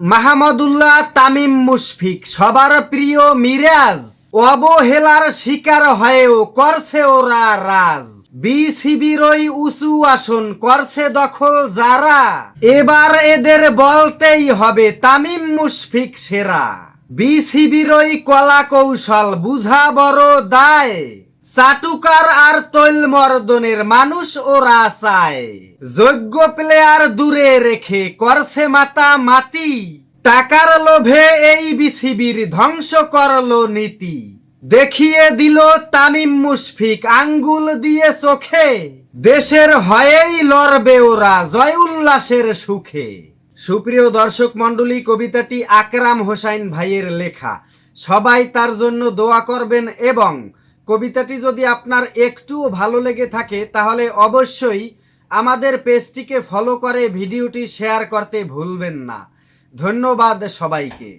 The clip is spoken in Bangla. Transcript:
মাহমুদুল্লাহ তামিম মুশফিক সবার প্রিয় মিরাজ। অবহেলার শিকার হয়েও করছে ওরা রাজ। বিসিবিরই উঁচু আসন করছে দখল যারা। এবার এদের বলতেই হবে তামিম মুশফিক সেরা। বিসিবিরই কলা কৌশল বুঝা বড় দায়। চাটুকার আর তৈল মর্দনের মানুষ ওরা চায়। যোগ্য প্লেয়ার দূরে রেখে করছে মাতা মাতি। টাকার লোভে এই বিসিবির ধ্বংস করল নীতি। দেখিয়ে দিল তামিম মুশফিক, আঙ্গুল দিয়ে চোখে। দেশের হয়েই লড়বে ওরা জয় উল্লাসের সুখে। সুপ্রিয় দর্শক মণ্ডলী, কবিতাটি আকরাম হোসাইন ভাইয়ের লেখা। সবাই তার জন্য দোয়া করবেন এবং কবিতাটি যদি আপনার একটুও ভালো লেগে থাকে, তাহলে অবশ্যই আমাদের পেজটিকে ফলো করে ভিডিওটি শেয়ার করতে ভুলবেন না। ধন্যবাদ সবাইকে।